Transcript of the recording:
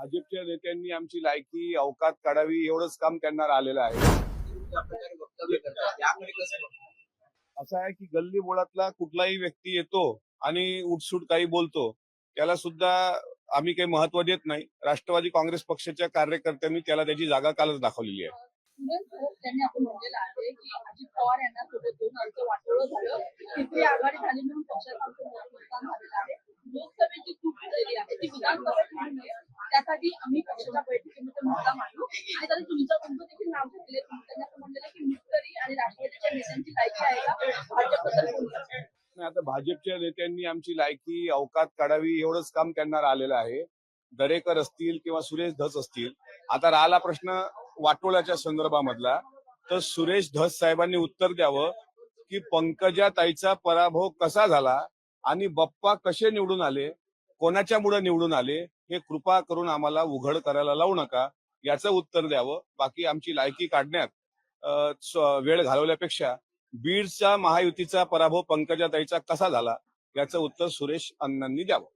भाजपच्या नेत्यांनी आमची लायकी अवकात काढावी एवढंच काम त्यांना राहिलेलं आहे. असं आहे की गल्ली बोळातला कुठलाही व्यक्ती येतो आणि उठसूट काही बोलतो त्याला सुद्धा आम्ही काही महत्त्व देत नाही. राष्ट्रवादी काँग्रेस पक्षाच्या कार्यकर्त्यांनी त्याला त्याची जागा कालच दाखवलेली आहे. झाली. आहे. लोकसभेची त्यासाठी आम्ही पक्षाच्या बैठकीमध्ये मुद्दा मांडू. आणि त्याला तुमचं तुमचं देखील नाव घेतले तुम्ही त्यांनी असं की मिस्टरी आणि राष्ट्रवादीच्या नेत्यांची लायकी आहे का? भाजपबद्दल आता भाजपच्या नेत्यांनी आमची लायकी अवकात काढावी एवढंच काम त्यांना राहिलेलं आहे. दरेकर असतील किंवा सुरेश धस असतील. आता राहिला प्रश्न वाटोळ्याच्या संदर्भामधला. तर सुरेश धस साहेबांनी उत्तर द्यावं की पंकजा ताईचा पराभव कसा झाला आणि बप्पा कसे निवडून आले? कोणाच्यामुळे निवडून आले? हे कृपा करून आम्हाला उघड करायला लावू नका याचं उत्तर द्यावं. बाकी आमची लायकी काढण्यात वेळ घालवल्यापेक्षा बीडचा महायुतीचा पराभव पंकजाताईचा कसा झाला याचं उत्तर सुरेश अण्णांनी द्यावं.